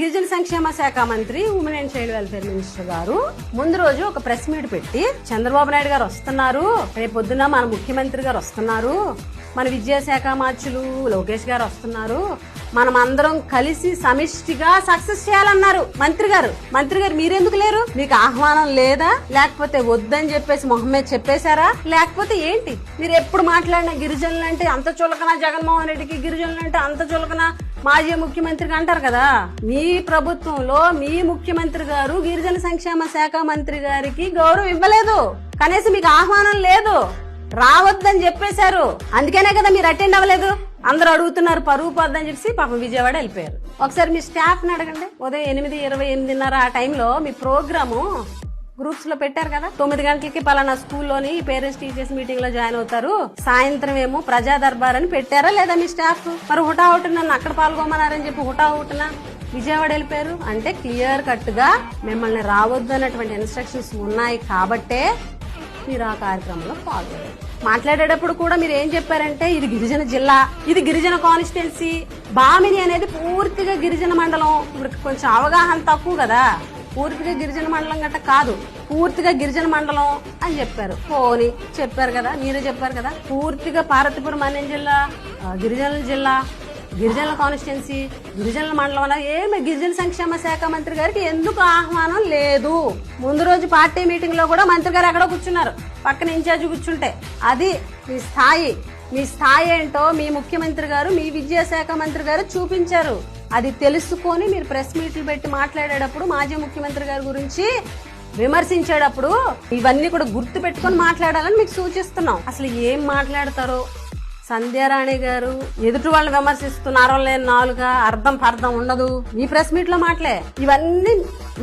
గిరిజన సంక్షేమ శాఖ మంత్రి women and child welfare minister గారు ముందు రోజు ఒక ప్రెస్ మీట్ పెట్టి చంద్రబాబు నాయుడు గారు వస్తున్నారు. రేపు పొద్దున మన ముఖ్యమంత్రి గారు వస్తున్నారు. మన విద్యాశాఖ మార్చులు లోకేష్ గారు వస్తున్నారు. మనం అందరం కలిసి సమిష్టిగా సక్సెస్ చేయాలన్నారు మంత్రి గారు. మంత్రి గారు మీరెందుకు లేరు? మీకు ఆహ్వానం లేదా? లేకపోతే వద్దని చెప్పేసి మొహమ్మద్ చెప్పేశారా? లేకపోతే ఏంటి? మీరు ఎప్పుడు మాట్లాడిన గిరిజనులు అంటే అంత చులకన జగన్మోహన్ రెడ్డికి గిరిజనులు అంటే అంత చులకన మాజీ ముఖ్యమంత్రికి అంటారు కదా? మీ ప్రభుత్వంలో మీ ముఖ్యమంత్రి గారు గిరిజన సంక్షేమ శాఖ మంత్రి గారికి గౌరవం ఇవ్వలేదు. కనీసం మీకు ఆహ్వానం లేదు. రావద్దని చెప్పేశారు. అందుకనే కదా మీరు అటెండ్ అవ్వలేదు. అందరూ అడుగుతున్నారు పరువు పోద్దని చెప్పి పాపం విజయవాడ వెళ్ళిపోయారు. ఒకసారి మీ స్టాఫ్ని అడగండి. ఉదయం ఎనిమిది ఇరవై ఎనిమిదిన్నర ఆ టైంలో మీ ప్రోగ్రాము గ్రూప్స్లో పెట్టారు కదా? తొమ్మిది గంటలకి పలానా స్కూల్లోని పేరెంట్స్ టీచర్స్ మీటింగ్లో జాయిన్ అవుతారు. సాయంత్రం ఏమో ప్రజా దర్బార్ అని పెట్టారా లేదా మీ స్టాఫ్? మరి హుటా నన్ను అక్కడ పాల్గొమన్నారని చెప్పి హుటాహుటన విజయవాడ వెళ్ళిపోయారు. అంటే క్లియర్ కట్గా మిమ్మల్ని రావద్దు అన్నటువంటి ఇన్స్ట్రక్షన్స్ ఉన్నాయి కాబట్టే మీరు ఆ కార్యక్రమంలో పాల్గొన్నారు. మాట్లాడేటప్పుడు కూడా మీరు ఏం చెప్పారంటే ఇది గిరిజన జిల్లా ఇది గిరిజన కాన్స్టిట్యున్సీ. బామిని అనేది పూర్తిగా గిరిజన మండలం. ఇప్పుడు కొంచెం అవగాహన తక్కువ కదా? పూర్తిగా గిరిజన మండలం గట్ట కాదు పూర్తిగా గిరిజన మండలం అని చెప్పారు. పోని చెప్పారు కదా మీరే చెప్పారు కదా పూర్తిగా పార్వతీపురం అనే జిల్లా గిరిజనుల జిల్లా గిరిజనుల కాన్స్టిట్యున్సీ గిరిజనుల మండలం అలా ఏమి గిరిజన సంక్షేమ శాఖ మంత్రి గారికి ఎందుకు ఆహ్వానం లేదు? ముందు రోజు పార్టీ మీటింగ్లో కూడా మంత్రి గారు ఎక్కడో కూర్చున్నారు పక్కన ఇన్ఛార్జ్ కూర్చుంటే. అది మీ స్థాయి. మీ స్థాయి ఏంటో మీ ముఖ్యమంత్రి గారు మీ విద్యాశాఖ మంత్రి గారు చూపించారు. అది తెలుసుకొని మీరు ప్రెస్ మీట్లు పెట్టి మాట్లాడేటప్పుడు మాజీ ముఖ్యమంత్రి గారి గురించి విమర్శించేటప్పుడు ఇవన్నీ కూడా గుర్తు పెట్టుకొని మాట్లాడాలని మీకు సూచిస్తున్నాం. అసలు ఏం మాట్లాడతారో సంధ్యారాణి గారు ఎదుటి వాళ్ళని విమర్శిస్తున్నారో లేని నాలుగు అర్థం పర్థం ఉండదు. మీ ప్రెస్ మీట్లో మాటలే. ఇవన్నీ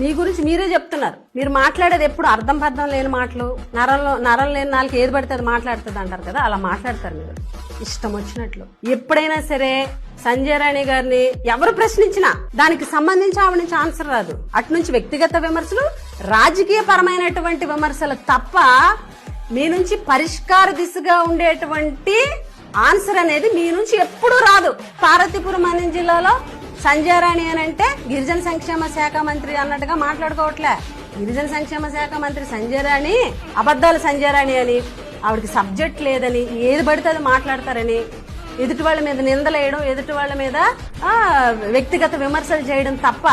మీ గురించి మీరే చెప్తున్నారు. మీరు మాట్లాడేది ఎప్పుడు అర్థం పర్థం లేని మాటలు నరంలో నరం లేని నాలుగు ఏది పడితే అది మాట్లాడుతుంది అంటారు కదా అలా మాట్లాడతారు మీరు. ఇష్టం వచ్చినట్లు. ఎప్పుడైనా సరే సంజయ్ రాణి గారిని ఎవరు ప్రశ్నించినా దానికి సంబంధించి ఆవిడ నుంచి ఆన్సర్ రాదు. అటు నుంచి వ్యక్తిగత విమర్శలు రాజకీయ పరమైనటువంటి విమర్శలు తప్ప మీ నుంచి పరిష్కార దిశగా ఉండేటువంటి ఆన్సర్ అనేది మీ నుంచి ఎప్పుడూ రాదు. పార్వతీపురం అనే జిల్లాలో సంజయారాణి అని అంటే గిరిజన సంక్షేమ శాఖ మంత్రి అన్నట్టుగా మాట్లాడుకోవట్లే. గిరిజన సంక్షేమ శాఖ మంత్రి సంజయరాణి అబద్ధాలు సంజయరాణి అని ఆవిడకి సబ్జెక్ట్ లేదని ఏది పడితే అది మాట్లాడతారని ఎదుటి వాళ్ళ మీద నిందలేయడం ఎదుటి వాళ్ళ మీద వ్యక్తిగత విమర్శలు చేయడం తప్ప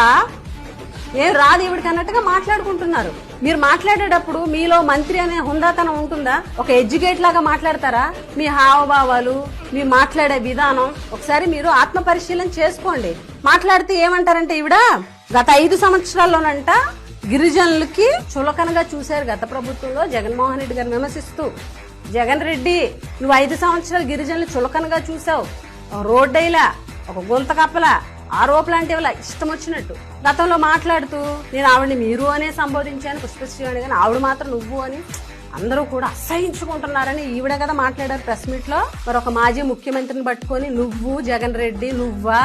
ఏం రాదు ఇవిడికి అన్నట్టుగా మాట్లాడుకుంటున్నారు. మీరు మాట్లాడేటప్పుడు మీలో మంత్రి అనే హుందాతనం ఉంటుందా? ఒక ఎడ్యుకేట్ లాగా మాట్లాడతారా? మీ హావభావాలు మీ మాట్లాడే విధానం ఒకసారి మీరు ఆత్మ పరిశీలన చేసుకోండి. మాట్లాడితే ఏమంటారంటే ఈవిడ? గత ఐదు సంవత్సరాల్లోనంట గిరిజనులకి చులకనగా చూశారు గత ప్రభుత్వంలో జగన్మోహన్ రెడ్డి గారు విమర్శిస్తూ. జగన్ రెడ్డి నువ్వు ఐదు సంవత్సరాలు గిరిజనులు చులకనగా చూసావు రోడ్డైలా ఒక గుంత కప్పలా ఆరోపణలు అంటే వాళ్ళ ఇష్టం వచ్చినట్టు. గతంలో మాట్లాడుతూ నేను ఆవిడని మీరు అనే సంబోధించాను పుష్పశ్రీ అని కానీ ఆవిడ మాత్రం నువ్వు అని అందరూ కూడా అసహించుకుంటున్నారని ఈవిడ కదా మాట్లాడారు ప్రెస్ మీట్లో మరి ఒక మాజీ ముఖ్యమంత్రిని పట్టుకొని నువ్వు జగన్ రెడ్డి నువ్వా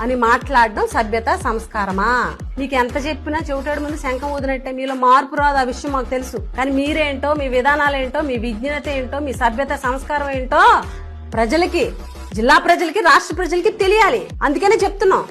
అని మాట్లాడడం సభ్యత సంస్కారమా? నీకు ఎంత చెప్పినా చెవిటాడు ముందు శంఖం వదినట్టే మీలో మార్పు రాదు ఆ విషయం మాకు తెలుసు. కానీ మీరేంటో మీ విధానాలు ఏంటో మీ విజ్ఞత ఏంటో మీ సభ్యత సంస్కారం ఏంటో ప్రజలకి జిల్లా ప్రజలకి రాష్ట్ర ప్రజలకి తెలియాలి. అందుకనే చెప్తున్నాం.